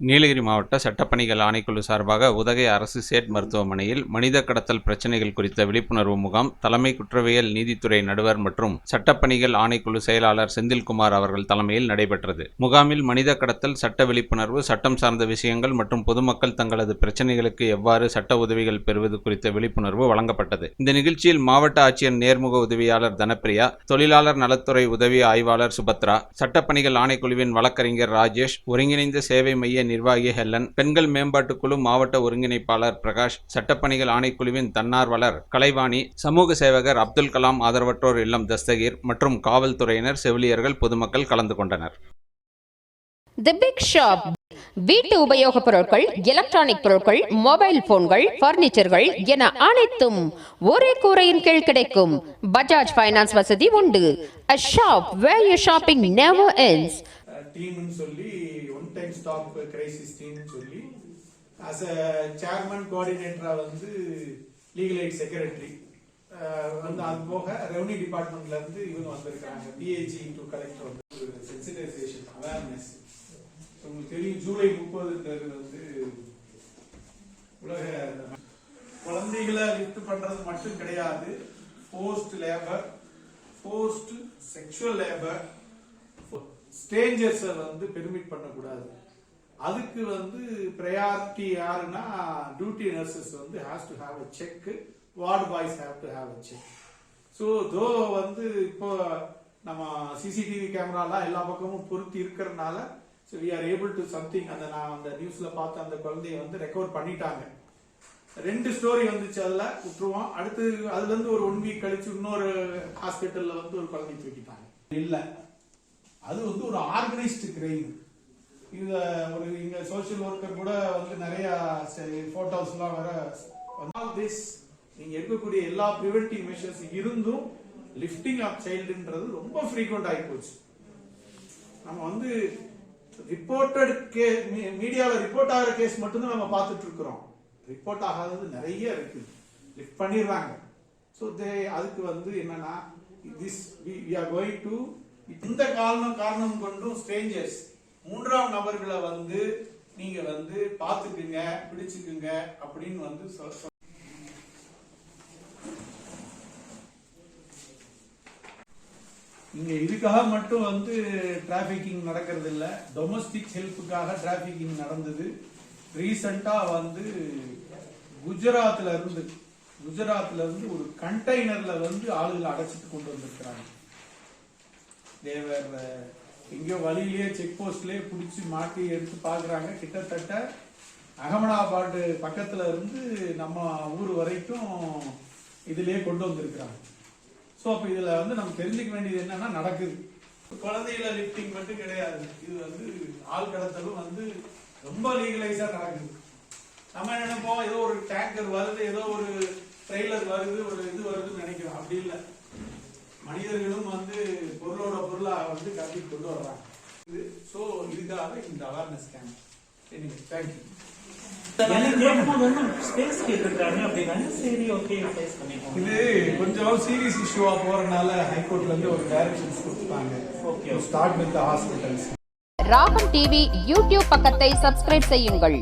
நீலகிரி மாவட்ட சட்டப்பணிகள் ஆணைக்குழு சார்பாக உதகை அரசு சேட் மருத்துவமனையில் மனித கடத்தல் பிரச்சினைகள் குறித்த விழிப்புணர்வு முகாம் தலைமை குற்றவியல் நீதித்துறை நடுவர் மற்றும் சட்டப்பணிகள் ஆணைக்குழு செயலாளர் செந்தில்குமார் அவர்கள் தலைமையில் நடைபெற்றது. முகாமில் மனித கடத்தல் சட்ட விழிப்புணர்வு சட்டம் சார்ந்த விஷயங்கள் மற்றும் பொதுமக்கள் தங்களது பிரச்சினைகளுக்கு எவ்வாறு சட்ட உதவிகள் பெறுவது குறித்த விழிப்புணர்வு வழங்கப்பட்டது. இந்த நிகழ்ச்சியில் மாவட்ட ஆட்சியர் நேர்முக உதவியாளர் தனப்பிரியா தொழிலாளர் நலத்துறை உதவி ஆய்வாளர் சுபத்ரா சட்டப்பணிகள் ஆணைக்குழுவின் வழக்கறிஞர் ராஜேஷ் ஒருங்கிணைந்த சேவை மைய நிர்வாகி ஹெல்லன் பெண்கள் மேம்பாட்டுக் குழு மாவட்ட ஒருங்கிணைப்பாளர் பிரகாஷ் சட்டப்பணிகள் ஆணைக்குழுவின் தன்னார்வலர் கலைவாணி சமூக சேவகர் அப்துல் கலாம் ஆதரவற்றோர் இல்லம் தஸ்தகீர் மற்றும் காவல்துறையினர் செவிலியர்கள் பொதுமக்கள் கலந்து கொண்டனர். தி பிக் ஷாப் வீட்டு உபயோகப் பொருட்கள் எலக்ட்ரானிக் பொருட்கள் மொபைல் போன்கள் பர்னிச்சர்கள் என அனைத்தும் ஒரே கூரையின் கீழ் கிடைக்கும். பஜாஜ் ஃபைனான்ஸ் வசதி உண்டு. A shop where your shopping never ends. டீம்னு சொல்லி டைம்ஸ் டைம் ஸ்டாப் கிரைசிஸ் டீம்னு சொல்லி அஸ் அ சேர்மன் கோஆர்டினேட்டராக வந்து லீகல் எய்ட் செக்ரட்டரி வந்து அது போக ரெவன்யூ டிபார்ட்மெண்ட்ல இருந்து இவங்க வந்திருக்காங்க. பிஏஜி டு கலெக்டர் வந்து சென்சிடைசேஷன் அவேர்னஸ் உங்களுக்கு தெரியும் ஜூலை முப்பதுன்றது வந்து உலக குழந்தைகளை லிஃப்ட் பண்றது மட்டும் கிடையாது post labour post sexual labour ஸ்டேஞ்சர்ஸை வந்து பெர்மிட் பண்ணக்கூடாது. அதுக்கு வந்து ப்ரையாரிட்டி யாருன்னா டியூட்டி நர்சஸ் வந்து has to have a check ward boys have to have a check so though வந்து இப்போ நம்ம சிசிடிவி கேமராலாம் எல்லா பக்கமும் பொருத்தி இருக்கிறதுனால so we are able to something அந்த நான் அந்த நியூஸில் பார்த்த அந்த குழந்தைய வந்து ரெக்கவர் பண்ணிட்டாங்க. ரெண்டு ஸ்டோரி வந்துச்சு அதில் விட்டுருவோம். அடுத்து அதுலேருந்து ஒரு ஒன் வீக் கழிச்சு இன்னொரு ஹாஸ்பிட்டலில் வந்து ஒரு குழந்தை தூக்கிட்டாங்க. இல்லை. அது வந்து ஒரு ஆர்கனைஸ்டு கிரைம் இந்த ஒரு இங்க சோஷியல் ஒர்க்கர் கூட வந்து நிறைய போட்டோஸ்லாம் வர திஸ் நீங்க எடுக்கக்கூடிய எல்லா ப்ரிவென்டிவ் மெஷர்ஸ் இருந்தும் லிஃப்டிங் ஆஃப் சைல்டுன்றது ரொம்ப ஃப்ரீக்வெண்ட் ஆகி போச்சு. நம்ம வந்து ரிப்போர்ட்டட் கே மீடியாவில் ரிப்போர்ட் ஆகிற கேஸ் மட்டும்தான் நம்ம பார்த்துட்டு இருக்கிறோம். ரிப்போர்ட் ஆகாதது நிறைய இருக்கு. லிஃப்ட் பண்ணிடுறாங்க. ஸோ தே அதுக்கு வந்து என்னன்னா this we are going to இந்த காரணம் காரணம் கொண்டும் ஸ்ட்ரேஞ்சர்ஸ் மூன்றாம் நபர்களை வந்து நீங்க வந்து பார்த்துக்குங்க பிடிச்சுக்குங்க அப்படின்னு வந்து சொல்ல இங்க இதுக்காக மட்டும் வந்து டிராபிகிங் நடக்கிறது இல்லை டொமஸ்டிக் ஹெல்ப்புக்காக டிராபிகிங் நடந்தது. ரீசெண்டா வந்து குஜராத்ல இருந்து குஜராத்ல இருந்து ஒரு கண்டெய்னர்ல வந்து ஆளுகளை அடைச்சிட்டு கொண்டு வந்திருக்கிறாங்க. தேவர் எங்கேயோ வழியிலேயே செக் போஸ்ட்லேயே பிடிச்சி மாட்டி எடுத்து பார்க்குறாங்க. கிட்டத்தட்ட அகமதாபாத் பக்கத்தில் இருந்து நம்ம ஊர் வரைக்கும் இதுலயே கொண்டு வந்திருக்கிறாங்க. ஸோ அப்போ இதில் வந்து நம்ம தெரிஞ்சுக்க வேண்டியது என்னன்னா நடக்குது. குழந்தைகள லிஃப்டிங் மட்டும் கிடையாது. இது வந்து ஆள் கடத்தலும் வந்து ரொம்ப லீகலைஸாக நடக்குது. நம்ம நினைப்போம்? ஏதோ ஒரு டேங்கர் வருது ஏதோ ஒரு ட்ரெய்லர் வருது ஒரு இது வருதுன்னு நினைக்கிறோம். அப்படி இல்லை. மனிதர்களும் வந்து பொருளோட பொருளா வந்து கட்டி கொண்டு வர்றாங்க. ஸோ இதுக்காக இந்த awareness camp anyway thank you okay இது கொஞ்சம் சீரியஸ் இஷ்யூவா போறதுனால ஹைகோர்ட்ல இருந்து ஒரு டைரக்ஷன்ஸ் கொடுத்தாங்க Okay. Start with hospitals Ragam TV YouTube பக்கத்தை சப்ஸ்கிரைப் செய்யுங்கள்.